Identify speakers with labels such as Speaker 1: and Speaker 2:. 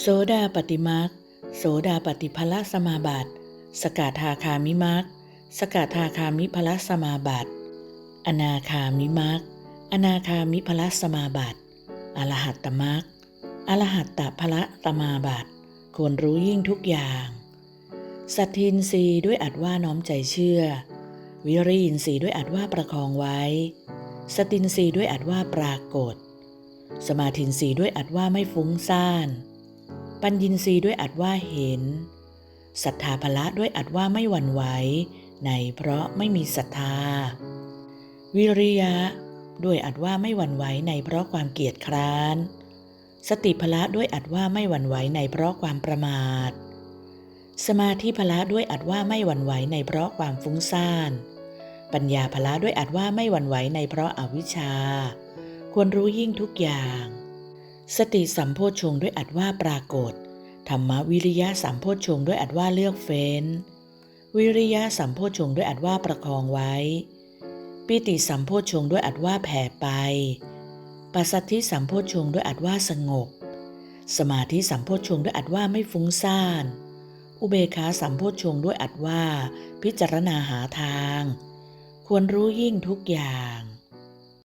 Speaker 1: โสดาปฏิมักโสดาปฏิภละสมาบัติ สกทาคามิมักสกทาคามิภละสมาบัติ อนาคามิมักอนาคามิภละสมาบัติ อรหัตตมักอรหัตตภละสมาบัติควรรู้ยิ่งทุกอย่าง สัตทินรีด้วยอัดว่าน้อมใจเชื่อ วิริยินรีด้วยอัดว่าประคองไว้ สตินรีด้วยอัดว่าปรากฏ สมาธินรีด้วยอัดว่าไม่ฟุ้งซ่าน ปัญญินทรีย์ด้วยอัดว่าเห็นศรัทธาภละด้วยอัดว่าไม่หวั่นไหวในเพราะไม่มีศรัทธา วิริยะ ด้วยอัดว่าไม่หวั่นไหวในเพราะความเกียจคร้าน สติภละด้วยอัดว่าไม่หวั่นไหวในเพราะความประมาท สมาธิภละด้วยอัดว่าไม่หวั่นไหวในเพราะความฟุ้งซ่าน ปัญญาภละด้วยอัดว่าไม่หวั่นไหวในเพราะอาวิชชา ควรรู้ยิ่งทุกอย่าง สติสัมโพชฌงค์ด้วยอัดว่าปรากฏ ธรรมวิริยะสัมโพชฌงค์ด้วยอัดว่าเลือกเฟ้น วิริยะสัมโพชฌงค์ด้วยอัดว่าประคองไว้ ปิติสัมโพชฌงค์ด้วยอัดว่าแผ่ไป ปัสสัทธิสัมโพชฌงค์ด้วยอัดว่าสงบ สมาธิสัมโพชฌงค์ด้วยอัดว่าไม่ฟุ้งซ่าน อุเบกขาสัมโพชฌงค์ด้วยอัดว่า พิจารณาหาทาง ควรรู้ยิ่งทุกอย่าง